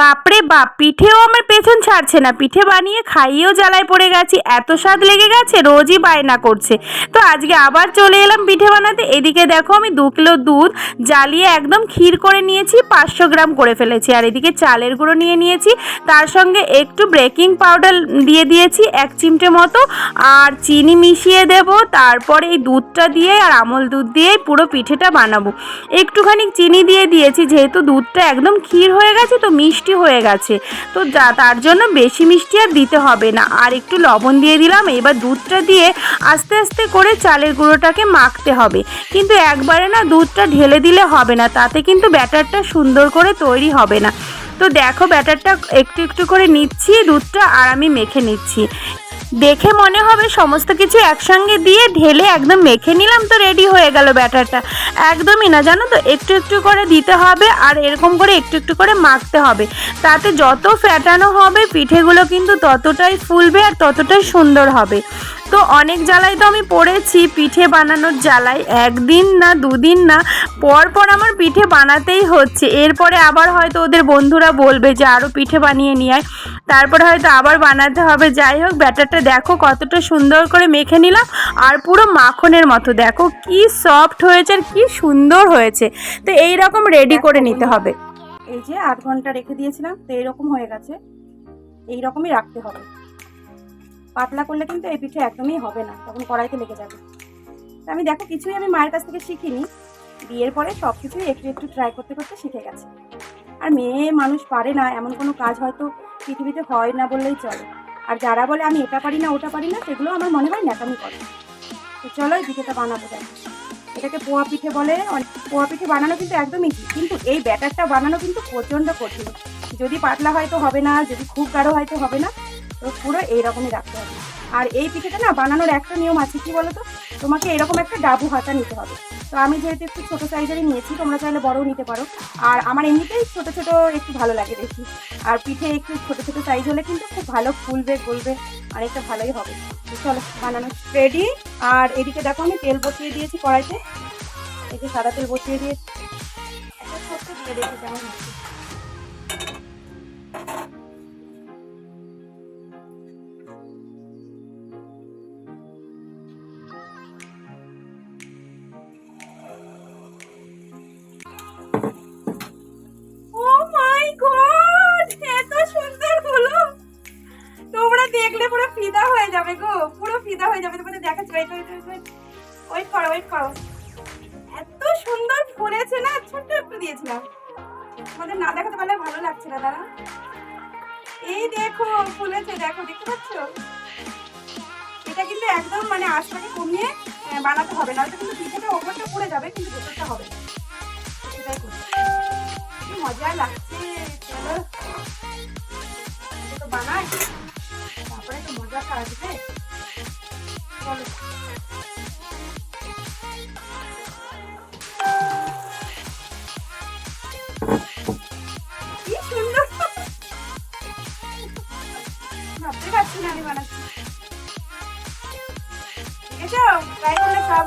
বাপরে বাপ, পিঠেও আমার পেছন ছাড়ছে না। পিঠে বানিয়ে খাইয়েও জ্বালায় পড়ে গেছি। এত স্বাদ লেগে গেছে, রোজই বায়না করছে। তো আজকে আবার চলে এলাম পিঠে বানাতে। এদিকে দেখো আমি দু কিলো দুধ জ্বালিয়ে একদম ক্ষীর করে নিয়েছি, পাঁচশো গ্রাম করে ফেলেছি। আর এদিকে চালের গুঁড়ো নিয়ে নিয়েছি, তার সঙ্গে একটু বেকিং পাউডার দিয়ে দিয়েছি, এক চিমটে মতো। আর চিনি মিশিয়ে দেব, তারপরে এই দুধটা দিয়ে আর আমল দুধ দিয়ে পুরো পিঠেটা বানাবো। একটুখানি চিনি দিয়ে দিয়েছি, যেহেতু দুধটা একদম ক্ষীর হয়ে গেছে, তো মিষ্টি হয়ে গেছে। তো যা, তার জন্য বেশি মিষ্টি আর দিতে হবে না। আর একটু লবণ দিয়ে দিলাম, এবার দুধটা দিয়ে আস্তে আস্তে করে চালের গুঁড়োটাকে মাখতে হবে। কিন্তু একবারে না দুধটা ঢেলে দিলে হবে না, তাতে কিন্তু ব্যাটারটা সুন্দর করে তৈরি হবে না। তো দেখো, ব্যাটারটা একটু একটু করে নিচ্ছি, দুধটা, আর আমি মেখে নিচ্ছি। দেখে মনে হবে সমস্ত কিছু একসঙ্গে দিয়ে ঢেলে একদম মেখে নিলাম তো রেডি হয়ে গেল ব্যাটারটা। একদমই না, জানো তো? একটু একটু করে দিতে হবে আর এরকম করে একটু একটু করে মাখতে হবে। তাতে যত ফ্যাটানো হবে, পিঠেগুলো কিন্তু ততটাই ফুলবে আর ততটাই সুন্দর হবে। তো অনেক জ্বালায় তো আমি পড়েছি, পিঠে বানানোর জ্বালায় একদিন না, দুদিন না পর পর আমার পিঠে বানাতেই হচ্ছে। এরপরে আবার হয়তো ওদের বন্ধুরা বলবে যে আরও পিঠে বানিয়ে নিয়ে আয়। তারপরে হয়তো আবার বানাতে হবে। যাই হোক, ব্যাটারটা দেখো কতটা সুন্দর করে মেখে নিলাম। আর পুরো মাখনের মতো, দেখো কি সফট হয়েছে আর কি সুন্দর হয়েছে। তো এই রকম রেডি করে নিতে হবে। এই যে আধ ঘণ্টা রেখে দিয়েছিলাম, তো এরকম হয়ে গেছে। এই রকমই রাখতে হবে। পাতলা করলে কিন্তু এই পিঠে একদমই হবে না, তখন কড়াইতে লেগে যাবে। তো আমি দেখো, কিছুই আমি মায়ের কাছ থেকে শিখিনি। বিয়ের পরে সব কিছুই একটু একটু ট্রাই করতে করতে শিখে গেছে। আর মেয়ে মানুষ পারে না, এমন কোনো কাজ হয়তো পৃথিবীতে হয় না বললেই চলে। আর যারা বলে আমি এটা পারি না, ওটা পারি না, সেগুলো আমার মনে হয় ন্যাকামি করে। তো চলো, এই পিঠেটা বানাবো দেখো। এটাকে পোয়া পিঠে বলে পোয়া পিঠে বানানো কিন্তু একদম ইজি কিন্তু এই ব্যাটারটা বানানো কিন্তু প্রচণ্ড কঠিন। যদি পাতলা হয়তো হবে না, যদি খুব গাঢ় হয়তো হবে না। তো পুরো এইরকমই রাখতে হবে। আর এই পিঠেটা না বানানোর একটা নিয়ম আছে, কি বলো তো তোমাকে এরকম একটা ডাবু হাতা নিতে হবে। তো আমি যেহেতু একটু ছোটো সাইজেরই নিয়েছি, তোমরা চাইলে বড়ও নিতে পারো। আর আমার এমনিতেই ছোটো ছোটো একটু ভালো লাগে বেশি। আর পিঠে একটু ছোটো ছোটো সাইজ হলে কিন্তু খুব ভালো ফুলবে, গলবে, অনেকটা ভালোই হবে। চলো, বানানো রেডি আর এদিকে দেখো, আমি তেল বসিয়ে দিয়েছি কড়াইতে। এই যে সাদা তেল বসিয়ে দিয়েছি। দিয়ে দেখি কেমন হচ্ছে। তোমাদের দেখাচ্ছি ওয়েট ওয়েট করো ওয়েট করো। এত সুন্দর ফুলেছে না, ছোট্ট একটু দিয়েছিলাম। তোমাদের না দেখাতে পারলে ভালো লাগছে না দাদা এই দেখো, ফুলেছে, দেখো, দেখতে পাচ্ছ? এটা কিন্তু একদম মানে আশটাকে কমিয়ে বানাতে হবে না কিন্তু পিঠেটা ওপরটা পুড়ে যাবে, কিন্তু ভেতরটা হবে। মজা লাগছে, চলো। তো বানাই, তারপরে চলো কি সুন্দর পারছি না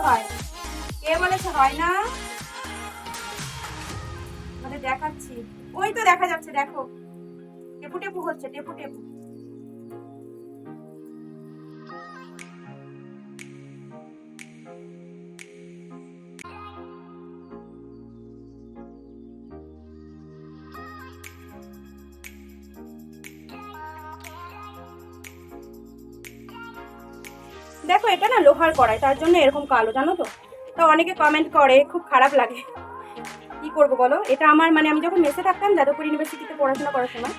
হয় কে হয় না মানে দেখাচ্ছি ওই তো দেখা যাচ্ছে দেখো টেপু টেপু হচ্ছে টেপু টেপু দেখো, এটা না লোহার কড়াই, তার জন্য এরকম কালো, জানো তো? তো অনেকে কমেন্ট করে, খুব খারাপ লাগে। কি করব বলো? এটা আমার মানে আমি যখন মেসে থাকতাম যাদবপুর ইউনিভার্সিটিতে পড়াশোনা করার সময়,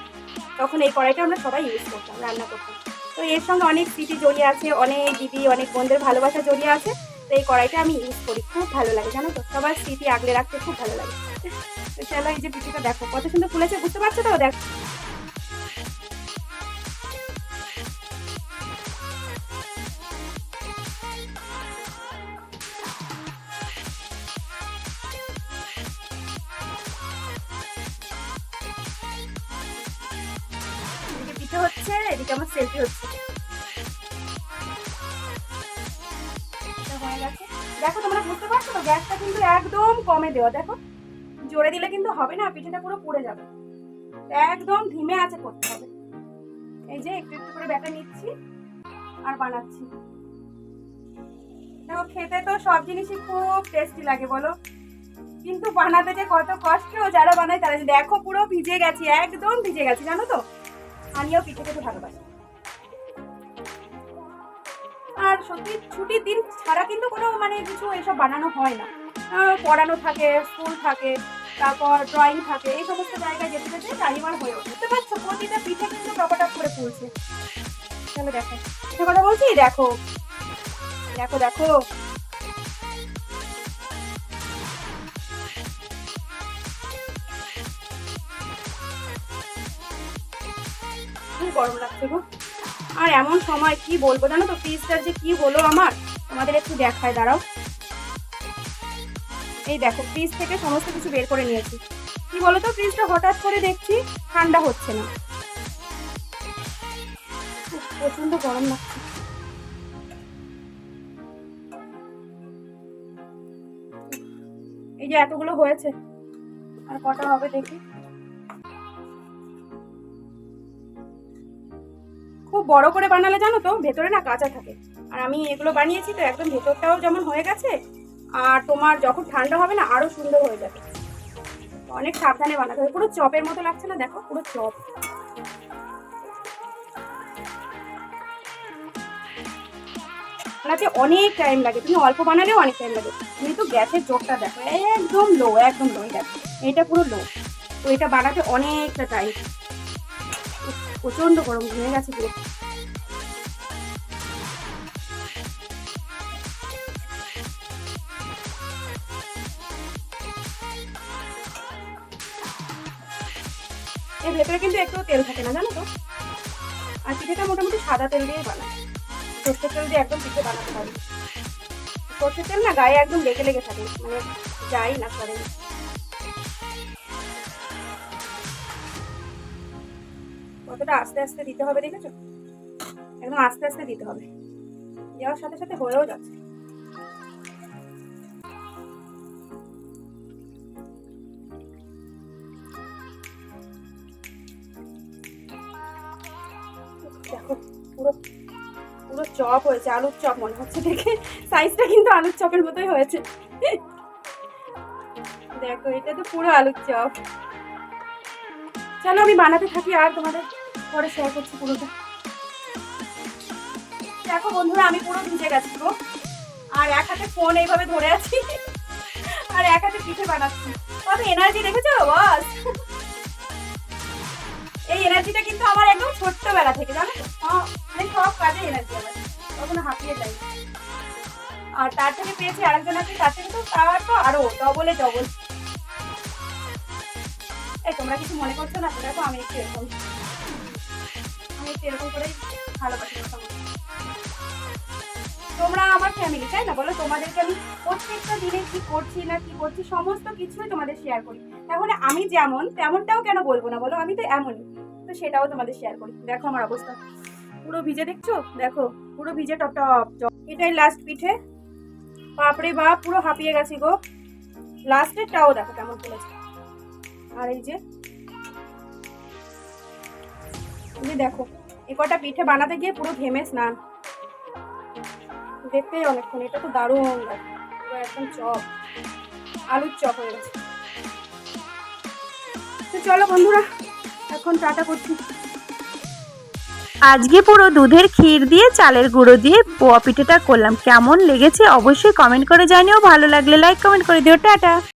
তখন এই কড়াইটা আমরা সবাই ইউজ করতাম, রান্না করতাম। তো এর সঙ্গে অনেক স্মৃতি জড়িয়ে আছে, অনেক দিদি, অনেক বোনদের ভালোবাসা জড়িয়ে আছে, তো এই কড়াইটা আমি ইউজ করি, খুব ভালো লাগে, জানো তো? সবার স্মৃতি আগলে রাখতে খুব ভালো লাগে। তো চলো এই যে পিঠিটা দেখো, কত সুন্দর ফুলেছে, বুঝতে পারছ তো? দেখো এদিকে আমার সেলফি হচ্ছে। দেখো, তোমরা বুঝতে পারছ তো, গ্যাসটা কিন্তু একদম কমে দেওয়া। দেখো, জোরে দিলে কিন্তু হবে না, পিঠেটা পুরো পুড়ে যাবে। একদম ধিমে আছে করতে হবে। এই যে, একটু একটু করে ব্যাটা নিচ্ছি আর বানাচ্ছি। দেখো, খেতে তো সব জিনিসই খুব টেস্টি লাগে, বলো। কিন্তু বানাতে যে কত কষ্ট যারা বানায় তারা দেখো, পুরো ভিজে গেছি, একদম ভিজে গেছি, জানো তো? আমিও পিঠে খেতে ভালোবাসি। আর সত্যি ছুটির দিন ছাড়া কিন্তু কোনো মানে কিছু এসব বানানো হয় না। পড়ানো থাকে স্কুল থাকে, তারপর ড্রয়িং থাকে, এই সমস্ত জায়গায় যেতে যেতে টাইম আর হয়ে বুঝতে পারছ? প্রতিটা পিঠে কিন্তু টপাটপ করে ফুলছে চলো দেখো সে কথা বলছি? দেখো। দেখো দেখো। গরম লাগছে গো। আর এমন সময় কি বলব জানো তো ফ্রিজটার যে কি হলো আমার, তোমাদের একটু দেখায়, দাঁড়াও। এই দেখো ফ্রিজ থেকে সমস্ত কিছু বের করে নিয়েছি। কি বলো তো ফ্রিজটা হঠাৎ করে দেখছি ঠান্ডা হচ্ছে না। প্রচণ্ড গরম লাগছে। এই যে এতগুলো হয়েছে, আর কটা হবে দেখি। খুব বড় করে বানালে জানো তো? ভেতরে না কাঁচা থাকে। আর আমি এগুলো বানিয়েছি তো একদম ভেতরটাও যেমন হয়ে গেছে, আর তোমার যখন ঠান্ডা হবে না, আরও সুন্দর হয়ে যাবে। অনেক সাবধানে বানাতে হবে। পুরো চপের মতো লাগছে না? দেখো, পুরো চপ। বানাতে অনেক টাইম লাগে। তুমি অল্প বানালেও অনেক টাইম লাগে। তুমি তো গ্যাসের চোখটা দেখো, একদম লো একদম লো দেখো। এটা পুরো লো তো এটা বানাতে অনেকটা টাইম প্রচণ্ড গরম ঘুরে গেছে পুরো। এর ভেতরে কিন্তু একটু তেল থাকে না, জানো তো? আর পিঠেটা মোটামুটি সাদা তেল দিয়েই বানায় সর্ষের তেল দিয়ে একদম পিঠে বানাতে পারি। সর্ষের তেল না গায়ে একদম লেগে লেগে থাকে মানে যাই না করে। কতটা আস্তে আস্তে দিতে হবে, দেখেছ? একদম আস্তে আস্তে দিতে হবে। দেওয়ার সাথে সাথে হয়েও যাচ্ছে। পুরো পুরো চপ হয়েছে, আলুর চপ মনে হচ্ছে দেখে। সাইজটা কিন্তু আলুর চপের মতোই হয়েছে। দেখো, এটা তো পুরো আলুর চপ। চলো আমি বানাতে থাকি আর তোমাদের পরে শেয়ার করছি পুরোটা। দেখো বন্ধুরা, আমি পুরো ভিজে গেছি পুরো আর এক হাতে ফোন এইভাবে ধরে আছি। আর এক হাতে পিঠে বানাচ্ছি। কত এনার্জি দেখেছ? বস। এই এনার্জিটা কিন্তু আমার একদম ছোট্টবেলা থেকে, জানো মানে সব কাজে এনার্জি আমার। কখনো হাঁপিয়ে যাই আর তার থেকে পেয়েছি আরেকজন আছে, তার থেকে তো তার তো আরও ডবলে ডবল এই, তোমরা কিছু মনে করছ না? দেখো, আমি একটু এরকম আমি একটু এরকম করেই ভালোবাসি আমার ফ্যামিলি তাই না? বলো, তোমাদেরকে আমি প্রত্যেকটা দিনে কি করছি না কি করছি, সমস্ত কিছুই তোমাদের শেয়ার করি। তাহলে আমি যেমন, তেমনটাও কেন বলব না? বলো, আমি তো এমনই। তো সেটাও তোমাদের শেয়ার করি। দেখো আমার অবস্থা। পুরো ভিজে দেখছ? দেখো, পুরো ভিজে টপ টপ। এটাই লাস্ট পিঠে। বাপরে বাপ, পুরো হাঁপিয়ে গেছি গো। লাস্টেরটাও দেখো কেমন চলেছে আর এই যে দেখো, এ কটা পিঠে বানাতে গিয়ে পুরো ঘেমে স্নান। দেখতেই অনেকক্ষণ, এটা তো দারুণ একদম চপ। আলুর চপ হয়ে গেছে। চলো বন্ধুরা, এখন টাটা করছি। আজকে পুরো দুধের ক্ষীর দিয়ে চালের গুঁড়ো দিয়ে পোয়া পিঠেটা করলাম। কেমন লেগেছে অবশ্যই কমেন্ট করে জানিও। ভালো লাগলে লাইক কমেন্ট করে দিও। টাটা।